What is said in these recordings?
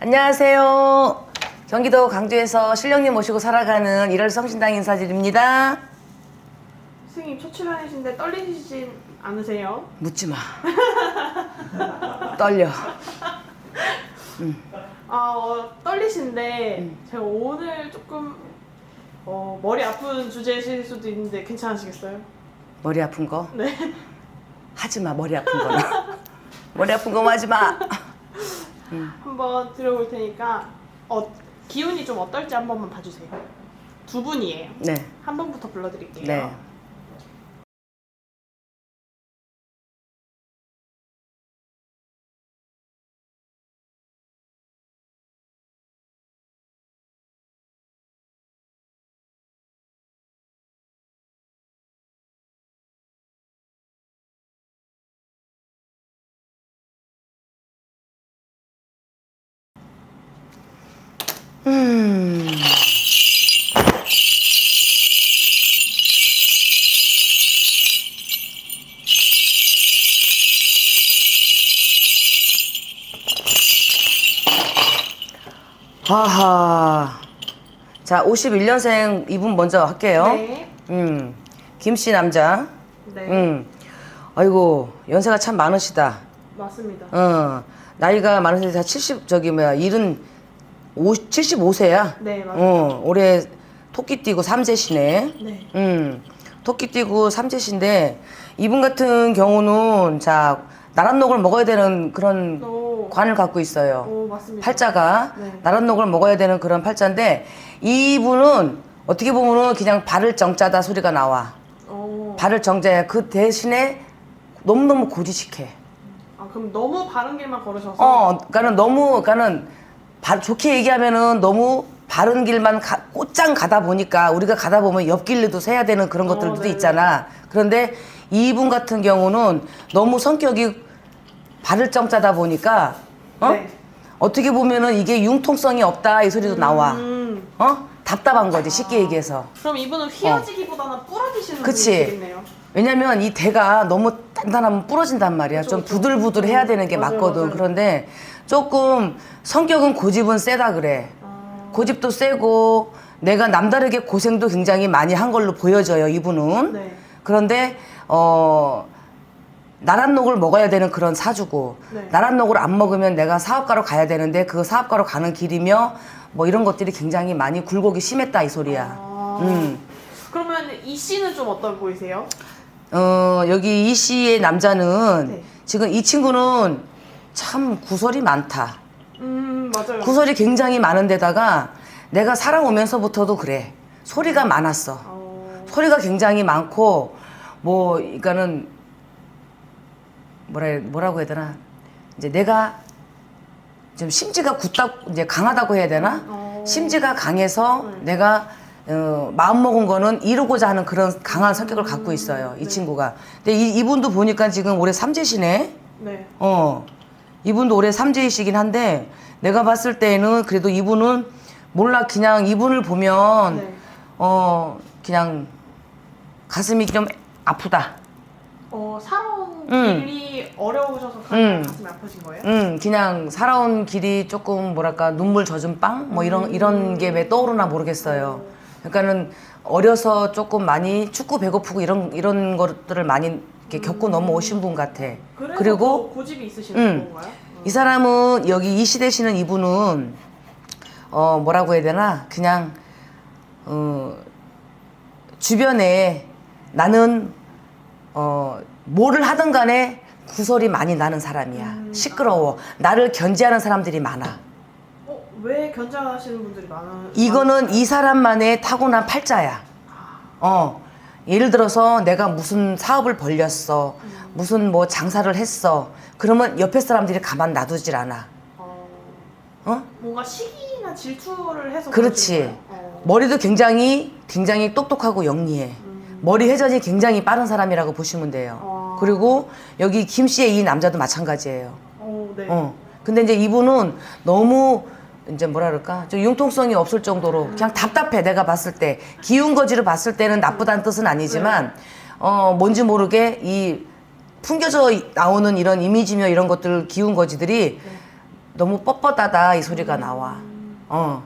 안녕하세요. 경기도 강주에서 신령님 모시고 살아가는 일월 성신당 인사드립니다. 선생님 첫 출연이신데 떨리시진 않으세요? 묻지 마. 떨려. 아 어, 떨리신데 음. 제가 오늘 조금 어, 머리 아픈 주제실 수도 있는데 괜찮으시겠어요? 머리 아픈 거? 네. 하지 마. 머리 아픈 거는. 머리 아픈 거 하지 마. 한번 들어볼 테니까 어, 기운이 좀 어떨지 한 번만 봐주세요. 두 분이에요. 네. 한 번부터 불러드릴게요. 네. 음. 하하. 자, 51년생 이분 먼저 할게요. 네. 음. 김씨 남자. 네. 음. 아이고, 연세가 참 많으시다. 맞습니다. 어. 나이가 많으신데 다 70, 저기 뭐야, 70 오, 75세야. 네, 맞아요. 어, 올해 토끼띠고 삼재시네. 네. 음, 토끼띠고 삼재시인데 이분 같은 경우는 자 나랏녹을 먹어야 되는 그런 오. 관을 갖고 있어요. 오, 맞습니다. 팔자가 네. 나랏녹을 먹어야 되는 그런 팔자인데 이분은 어떻게 보면은 그냥 발을 정자다 소리가 나와. 오. 발을 정자야. 그 대신에 너무너무 고지식해. 아, 그럼 너무 바른 길만 걸으셔서 어, 그니까 너무, 그니까는, 바- 좋게 얘기하면은 너무 바른 길만 가, 곧장 가다 보니까 우리가 가다 보면 옆길로도 세야 되는 그런 어, 것들도 네네. 있잖아. 그런데 이분 같은 경우는 너무 성격이 바를 정자다 보니까 어? 네. 어떻게 보면은 이게 융통성이 없다 이 소리도 나와. 음. 어? 답답한 거지 쉽게 얘기해서. 그럼 이분은 휘어지기보다는 부러지시는 어. 그치. 분이겠네요. 왜냐면 이 대가 너무 단단하면 부러진단 말이야. 좀. 부들부들 해야 되는 게 맞아요, 맞거든. 맞아요. 그런데 조금 성격은 고집은 세다 그래. 아, 고집도 세고 내가 남다르게 고생도 굉장히 많이 한 걸로 보여져요. 이분은. 네. 그런데 어 나랏녹을 먹어야 되는 그런 사주고 네. 나랏녹을 안 먹으면 내가 사업가로 가야 되는데 그 사업가로 가는 길이며 뭐 이런 것들이 굉장히 많이 굴곡이 심했다 이 소리야. 아. 음. 그러면 이 씨는 좀 어떠 보이세요? 어, 여기 이 씨의 남자는 네. 지금 이 친구는 참 구설이 많다. 음 맞아요. 구설이 굉장히 많은데다가 내가 살아오면서부터도 그래. 소리가 많았어. 어, 소리가 굉장히 많고 뭐 그러니까는 뭐라 뭐라고 해야 되나 이제 내가 좀 심지가 굳다 이제 강하다고 해야 되나 어. 심지가 강해서 네. 내가 어, 마음 먹은 거는 이루고자 하는 그런 강한 성격을 갖고 있어요 이 네. 친구가 근데 이, 이분도 보니까 지금 올해 삼재시네 네. 어 이분도 올해 삼재이시긴 한데 내가 봤을 때는 그래도 이분은 몰라 그냥 이분을 보면 네. 어 그냥 가슴이 좀 아프다. 어 살아온 음. 길이 어려우셔서 가, 음. 가슴이 아프신 거예요? 음 그냥 살아온 길이 조금 뭐랄까 눈물 젖은 빵 뭐 이런 이런 게 왜 떠오르나 모르겠어요. 그러니까는 어려서 조금 많이 춥고 배고프고 이런 이런 것들을 많이 이렇게 겪고 넘어오신 분 같아. 그래서 그리고 더 고집이 있으신 음. 건가요? 이 사람은 여기 이 시대시는 이분은 어 뭐라고 해야 되나 그냥 어 주변에 나는 어 뭐를 하든 간에 구설이 많이 나는 사람이야 음. 시끄러워 나를 견제하는 사람들이 많아 어, 왜 견제하시는 분들이 많아? 이거는 이 사람만의 타고난 팔자야 어 예를 들어서 내가 무슨 사업을 벌렸어 무슨 뭐 장사를 했어 그러면 옆에 사람들이 가만 놔두질 않아 어, 어 뭔가 시기나 질투를 해서 그렇지. 어. 머리도 굉장히 굉장히 똑똑하고 영리해. 음. 머리 회전이 굉장히 빠른 사람이라고 보시면 돼요. 어. 그리고 여기 김 씨의 이 남자도 마찬가지예요. 어, 네. 어. 근데 이제 이분은 너무 이제 뭐라 그럴까? 좀 융통성이 없을 정도로 그냥 답답해. 내가 봤을 때 기운 거지로 봤을 때는 나쁘다는 뜻은 아니지만 어 뭔지 모르게 이 풍겨져 나오는 이런 이미지며 이런 것들 기운 거지들이 네. 너무 뻣뻣하다 이 소리가 나와. 어.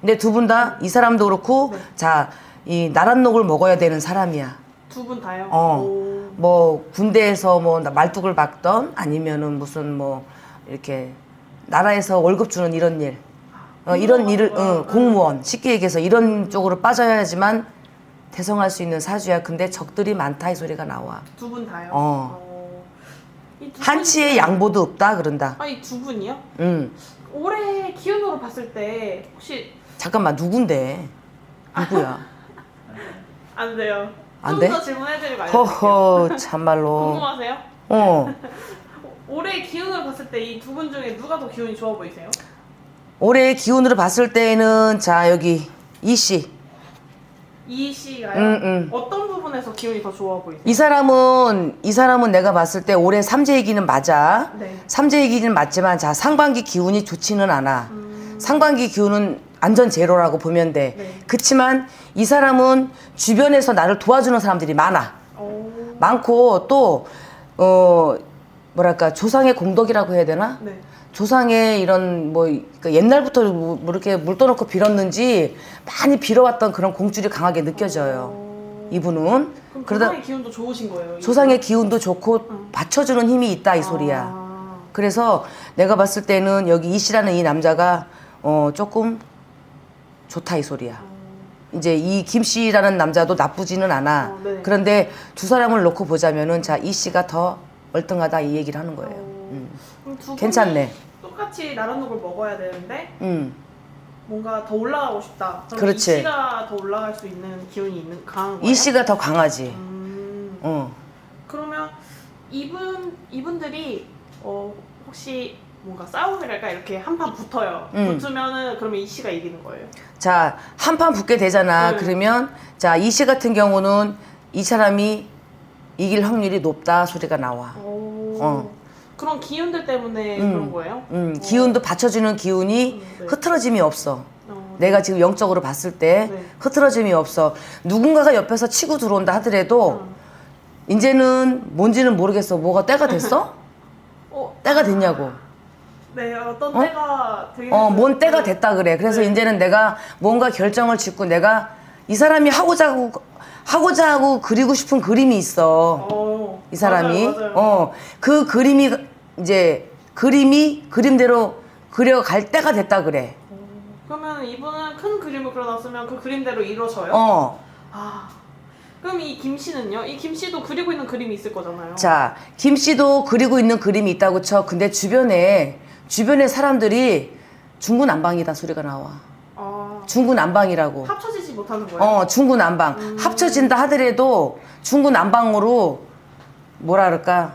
근데 두 분 다 이 사람도 그렇고 네. 자, 이 나랏녹을 먹어야 되는 사람이야. 두 분 다요? 어. 오. 뭐 군대에서 뭐 말뚝을 박던 아니면은 무슨 뭐 이렇게 나라에서 월급 주는 이런 일. 어, 이런 일을 어, 공무원 쉽게 얘기해서 이런 쪽으로 빠져야지만 대성할 수 있는 사주야. 근데 적들이 많다 이 소리가 나와. 두 분 다요? 어. 이두 한치의 양보도 없다 그런다. 아니 두 분이요? 응. 올해 기운으로 봤을 때 혹시 잠깐만 누군데? 누구야? 안 돼요. 안 좀 돼? 더 질문해드리고 알려드릴게요. 허허 참말로. 궁금하세요? 어. 올해 기운으로 봤을 때 이 두 분 중에 누가 더 기운이 좋아 보이세요? 올해 기운으로 봤을 때는 자 여기 이 씨. 이 씨가요? 응, 응. 어떤 부분에서 기운이 더 좋아 보이세요? 이 사람은 이 사람은 내가 봤을 때 올해 삼재이기는 맞아. 네. 삼재이기는 맞지만 자 상반기 기운이 좋지는 않아. 음, 상반기 기운은 안전 제로라고 보면 돼. 네. 그치만 이 사람은 주변에서 나를 도와주는 사람들이 많아. 오. 많고 또 어 뭐랄까 조상의 공덕이라고 해야 되나? 네. 조상의 이런 뭐 그러니까 옛날부터 뭐뭐 이렇게 물 떠놓고 빌었는지 많이 빌어왔던 그런 공줄이 강하게 느껴져요. 오. 이분은 그럼 그러다 조상의 기운도 좋으신 거예요? 이 조상의 기운도 좋고 응. 받쳐주는 힘이 있다 이 분? 소리야. 아. 그래서 내가 봤을 때는 여기 이 씨라는 이 남자가 어 조금 좋다 이 소리야. 이제 이 김 씨라는 남자도 나쁘지는 않아. 어, 네. 그런데 두 사람을 놓고 보자면은 자 이 씨가 더 얼등하다 이 얘기를 하는 거예요. 어. 음. 그럼 두 분이 괜찮네. 똑같이 나란녹을 먹어야 되는데 음. 뭔가 더 올라가고 싶다. 그럼 그렇지. 이 씨가 더 올라갈 수 있는 기운이 있는 강한 거예요? 이 씨가 더 강하지. 음, 어. 그러면 이분 이분들이 어 혹시 뭔가 싸움이랄까 이렇게 한판 붙어요. 음. 붙으면은 그러면 이 씨가 이기는 거예요. 자, 한 판 붙게 되잖아. 네. 그러면 자, 이 씨 같은 경우는 이 사람이 이길 확률이 높다 소리가 나와. 오. 어. 그런 기운들 때문에 음. 그런 거예요? 음, 어. 기운도 받쳐주는 기운이 음, 네. 흐트러짐이 없어. 어. 내가 지금 영적으로 봤을 때 네. 흐트러짐이 없어. 누군가가 옆에서 치고 들어온다 하더라도 어. 이제는 뭔지는 모르겠어. 뭐가 때가 됐어? 어, 때가 됐냐고. 네 어떤 어? 때가 되게 어. 뭔 때가 네. 됐다 그래. 그래서 네. 이제는 내가 뭔가 결정을 짓고 내가 이 사람이 하고자 하고 하고자 하고 그리고 싶은 그림이 있어. 어, 이 사람이 맞아요, 맞아요. 어 그 그림이 이제 그림이 그림대로 그려갈 때가 됐다 그래. 그러면 이분은 큰 그림을 그려놨으면 그 그림대로 이루어져요? 어. 아 그럼 이 김 씨는요? 이 김 씨도 그리고 있는 그림이 있을 거잖아요. 자, 김 씨도 그리고 있는 그림이 있다고 쳐. 근데 주변에 주변에 사람들이 중구난방이다 소리가 나와. 아, 중구난방이라고. 합쳐지지 못하는 거예요? 어, 중구난방. 합쳐진다 하더라도 중구난방으로 뭐라 그럴까?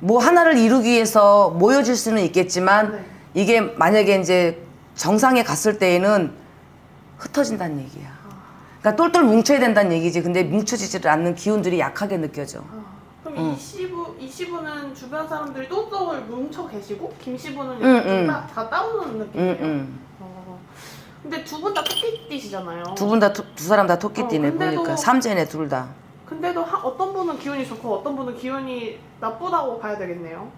뭐 하나를 이루기 위해서 모여질 수는 있겠지만 네. 이게 만약에 이제 정상에 갔을 때에는 흩어진다는 얘기야. 그러니까 똘똘 뭉쳐야 된다는 얘기지. 근데 뭉쳐지지를 않는 기운들이 약하게 느껴져. 아, 그럼 어. 이 씨부 이 씨부는 주변 사람들이 똘똘 뭉쳐 계시고 김 씨부는 응, 응. 다, 다 따오는 느낌이에요. 응, 응. 어. 근데 두 분 다 토끼띠시잖아요. 두 분 다 두 사람 다 토끼띠네 어, 근데도- 보니까 삼재네 둘 다. 근데도 하, 어떤 분은 기운이 좋고 어떤 분은 기운이 나쁘다고 봐야 되겠네요.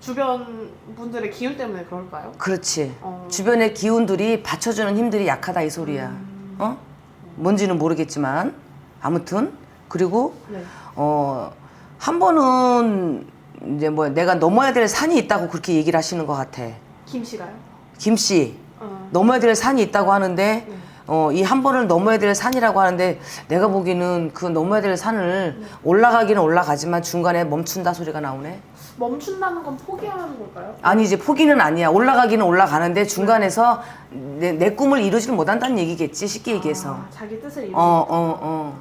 주변 분들의 기운 때문에 그럴까요? 그렇지. 어. 주변의 기운들이 받쳐주는 힘들이 약하다 이 소리야. 음. 어? 뭔지는 모르겠지만 아무튼 그리고 네. 어한 번은 이제 뭐 내가 넘어야 될 산이 있다고 그렇게 얘기를 하시는 것 같아. 김 씨가요? 김 씨. 어. 넘어야 될 산이 있다고 하는데 네. 어, 이 한 번을 넘어야 될 산이라고 하는데 내가 보기에는 그 넘어야 될 산을 올라가기는 올라가지만 중간에 멈춘다 소리가 나오네. 멈춘다는 건 포기하는 걸까요? 아니 이제 포기는 아니야. 올라가기는 올라가는데 중간에서 내, 내 꿈을 이루지를 못한다는 얘기겠지 쉽게 얘기해서. 아, 자기 뜻을 이루는 어, 어, 어.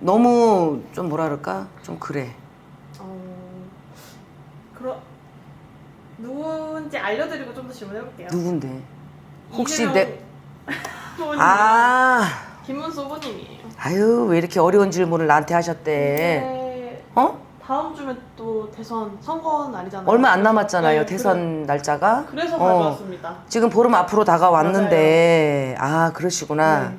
너무 좀 뭐라 그럴까? 좀 그래. 어, 그러 누군지 알려드리고 좀 더 질문해볼게요. 누군데? 혹시 이재명 내 후보님, 아, 김문수 후보님이에요. 아유 왜 이렇게 어려운 질문을 나한테 하셨대? 네. 어? 다음 주면 또 대선 선거 날이잖아요. 얼마 안 남았잖아요 네, 대선 날짜가. 그래, 서 어. 가져왔습니다. 지금 보름 앞으로 다가왔는데 아 그러시구나. 네.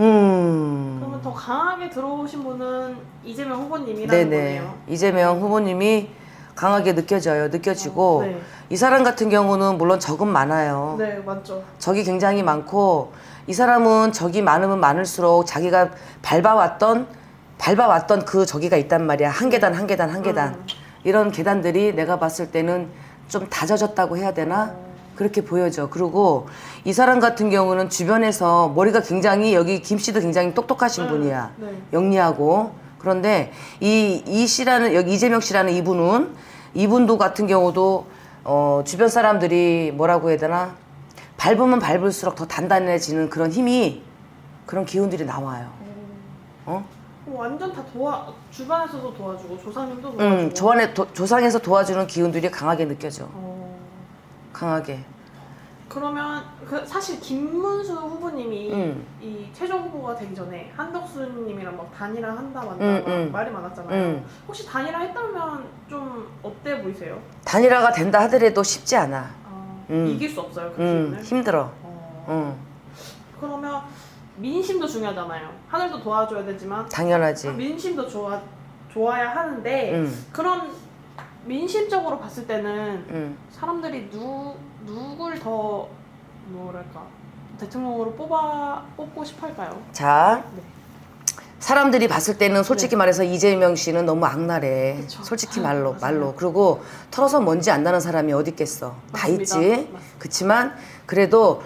음. 그러면 더 강하게 들어오신 분은 이재명 후보님이라는 네네. 거네요. 이재명 후보님이 강하게 느껴져요. 느껴지고 네. 이 사람 같은 경우는 물론 적은 많아요. 네, 맞죠. 적이 굉장히 많고 이 사람은 적이 많으면 많을수록 자기가 밟아왔던 밟아왔던 그 저기가 있단 말이야 한 계단 한 계단 한 계단 음. 이런 계단들이 내가 봤을 때는 좀 다져졌다고 해야 되나 그렇게 보여져 그리고 이 사람 같은 경우는 주변에서 머리가 굉장히 여기 김 씨도 굉장히 똑똑하신 음, 분이야 네. 영리하고 그런데 이 이 씨라는 여기 이재명 씨라는 이분은 이분도 같은 경우도 어 주변 사람들이 뭐라고 해야 되나 밟으면 밟을수록 더 단단해지는 그런 힘이 그런 기운들이 나와요. 어? 어, 완전 다 도와 주변에서도 도와주고 조상님도 도와주고. 음, 조안에 도- 조상에서 도와주는 기운들이 강하게 느껴져. 어, 강하게. 그러면 그 사실 김문수 후보님이 음. 이 최종 후보가 되기 전에 한덕수님이랑 막 단일화 한다 만다 음, 막 음. 말이 많았잖아요. 음. 혹시 단일화 했다면 좀 어때 보이세요? 단일화가 된다 하더라도 쉽지 않아. 아, 음. 이길 수 없어요 그 음. 힘들어. 어, 음, 그러면 민심도 중요하잖아요. 하늘도 도와줘야 되지만 당연하지. 민심도 좋아 좋아야 하는데 음, 그런 민심적으로 봤을 때는 음. 사람들이 누 누굴 더 뭐랄까 대통령으로 뽑아 뽑고 싶을까요? 자, 네. 사람들이 봤을 때는 솔직히 말해서 이재명 씨는 너무 악랄해. 그쵸. 솔직히 아, 말로 맞아요. 말로. 그리고 털어서 먼지 안 나는 사람이 어디 있겠어. 다 맞습니다. 있지. 맞습니다. 그렇지만 그래도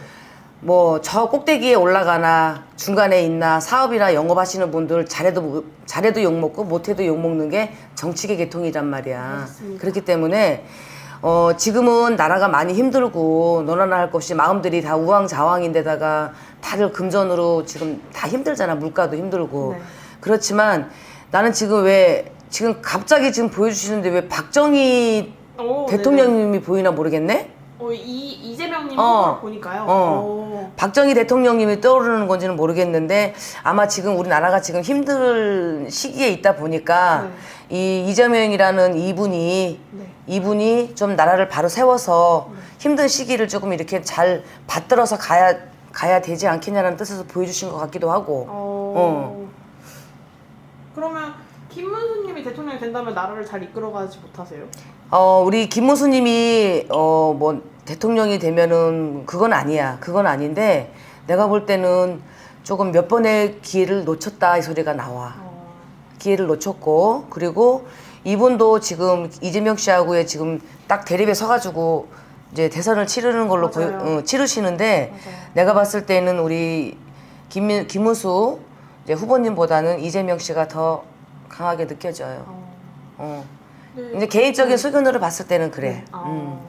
뭐 저 꼭대기에 올라가나 중간에 있나 사업이나 영업하시는 분들 잘해도 못- 잘해도 욕 먹고 못해도 욕 먹는 게 정치계 계통이란 말이야. 맞습니다. 그렇기 때문에 어 지금은 나라가 많이 힘들고 너나나 할 것이 마음들이 다 우왕좌왕인데다가 다들 금전으로 지금 다 힘들잖아 물가도 힘들고 네. 그렇지만 나는 지금 왜 지금 갑자기 지금 보여주시는데 왜 박정희 오, 대통령님이 보이나 모르겠네. 네네. 어, 이 이재명님 어. 보니까요. 어. 오. 박정희 대통령님이 떠오르는 건지는 모르겠는데 아마 지금 우리나라가 지금 힘든 시기에 있다 보니까 이 이재명이라는 이분이 네. 이분이 좀 나라를 바로 세워서 힘든 시기를 조금 이렇게 잘 받들어서 가야 가야 되지 않겠냐는 뜻에서 보여주신 것 같기도 하고 어. 그러면 김문수님이 대통령이 된다면 나라를 잘 이끌어가지 못하세요? 어 우리 김문수님이 어 뭐 대통령이 되면은 그건 아니야 그건 아닌데 내가 볼 때는 조금 몇 번의 기회를 놓쳤다 이 소리가 나와 어. 기회를 놓쳤고 그리고 이분도 지금 이재명 씨하고의 지금 딱 대립에 서가지고 이제 대선을 치르는 걸로 보여, 맞아요. 어, 치르시는데. 내가 봤을 때는 우리 김민, 김문수 이제 후보님보다는 이재명 씨가 더 강하게 느껴져요. 어. 어. 네. 이제 개인적인 소견으로 봤을 때는 그래. 아. 음.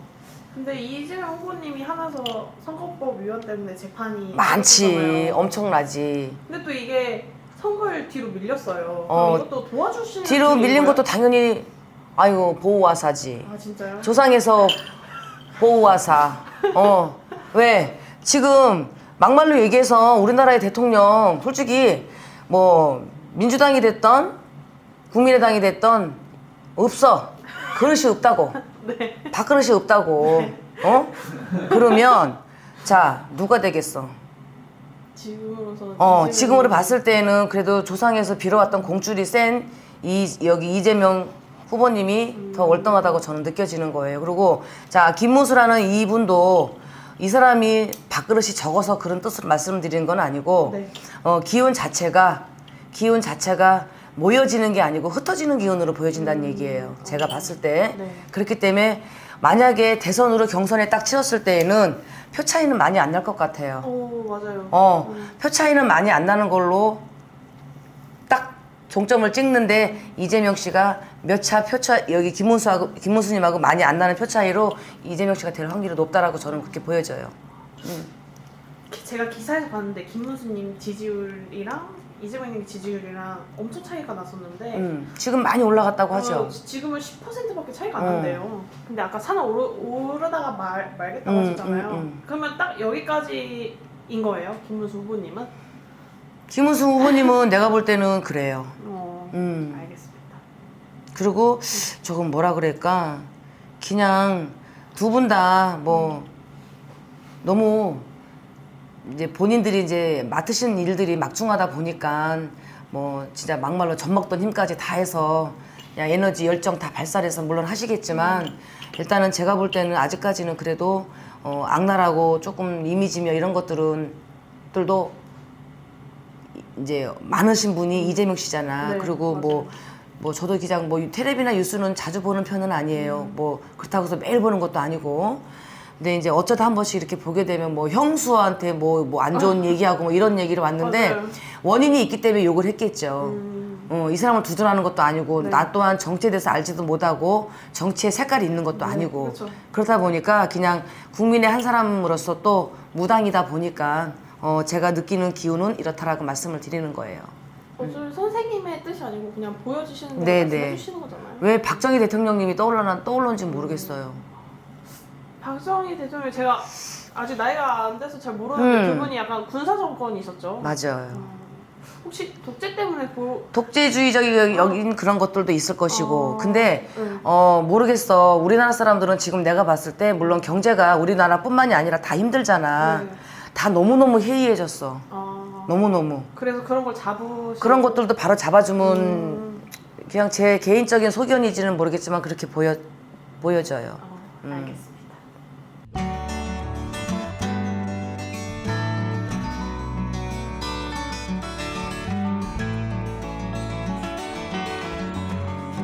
근데 이재명 후보님이 하면서 선거법 위반 때문에 재판이 많지, 있었잖아요. 엄청나지. 근데 또 이게 선거를 뒤로 밀렸어요. 어, 그럼 이것도 도와주시는 뒤로 분이 밀린 있나요? 것도 당연히 아이고 보호와사지. 아 진짜요? 조상에서 보호하사. 어. 왜? 지금 막말로 얘기해서 우리나라의 대통령 솔직히 뭐 민주당이 됐던 국민의당이 됐던 없어. 그릇이 없다고. 네. 밥그릇이 없다고. 어? 그러면 자, 누가 되겠어? 지금으로서 어, 지금으로 봤을 때는 그래도 조상에서 빌어왔던 공줄이 센 이 여기 이재명 후보님이 더 월등하다고 저는 느껴지는 거예요. 그리고 자 김문수라는 이분도 이 사람이 밥그릇이 적어서 그런 뜻으로 말씀드리는 건 아니고 네. 어, 기운 자체가 기운 자체가 모여지는 게 아니고 흩어지는 기운으로 보여진다는 얘기예요. 제가 봤을 때 네. 그렇기 때문에 만약에 대선으로 경선에 딱 치렀을 때에는 표 차이는 많이 안 날 것 같아요. 오 맞아요. 어, 음. 표 차이는 많이 안 나는 걸로 딱 종점을 찍는데 이재명 씨가 몇 차 표차 여기 김문수하고 김문수님하고 많이 안 나는 표 차이로 이재명 씨가 될 확률이 높다라고 저는 그렇게 보여져요. 기- 제가 기사에서 봤는데 김문수님 지지율이랑 이재명님 지지율이랑 엄청 차이가 났었는데 음, 지금 많이 올라갔다고 하죠. 어, 지- 지금은 10%밖에 차이가 안 음. 난대요. 근데 아까 산을 오르, 오르다가 말, 말겠다고 음, 하셨잖아요. 음, 음. 그러면 딱 여기까지인 거예요, 김문수 후보님은? 김문수 후보님은 내가 볼 때는 그래요. 어, 음. 알겠습니다. 그리고 조금 뭐라 그럴까 그냥 두 분 다 뭐 너무 이제 본인들이 이제 맡으신 일들이 막중하다 보니까 뭐 진짜 막말로 젖 먹던 힘까지 다 해서 그냥 에너지 열정 다 발산해서 물론 하시겠지만 일단은 제가 볼 때는 아직까지는 그래도 어, 악랄하고 조금 이미지며 이런 것들은 들도 이제 많으신 분이 이재명 씨잖아. 네, 그리고 뭐뭐 저도 기장 뭐 텔레비나 뉴스는 자주 보는 편은 아니에요. 뭐 그렇다고 해서 매일 보는 것도 아니고. 근데 이제 어쩌다 한 번씩 이렇게 보게 되면 뭐 형수한테 뭐 뭐 안 좋은 얘기하고 뭐 이런 얘기를 왔는데 맞아요. 원인이 있기 때문에 욕을 했겠죠. 음. 어, 이 사람을 두둔하는 것도 아니고 네. 나 또한 정치에 대해서 알지도 못하고 정치의 색깔이 있는 것도 아니고 그렇죠. 그러다 보니까 그냥 국민의 한 사람으로서 또 무당이다 보니까 어, 제가 느끼는 기운은 이렇다라고 말씀을 드리는 거예요. 어쩔 선생님의 뜻이 아니고 그냥 보여주시는 네, 대로 네. 주시는 거잖아요. 왜 박정희 대통령님이 떠올라나 떠올른지 모르겠어요. 박정희 대통령 제가 아직 나이가 안 돼서 잘 모르는데 음. 그분이 약간 군사 정권이 있었죠. 맞아요. 음. 혹시 독재 때문에 보 독재주의적인 여긴 그런 것들도 있을 것이고 어. 근데 네. 어 모르겠어 우리나라 사람들은 지금 내가 봤을 때 물론 경제가 우리나라뿐만이 아니라 다 힘들잖아 네. 다 너무너무 해이해졌어 아, 너무너무 그래서 그런 걸 잡으시 그런 것들도 바로 잡아주면 음. 그냥 제 개인적인 소견이지는 모르겠지만 그렇게 보여 보여져요 어, 알겠습니다.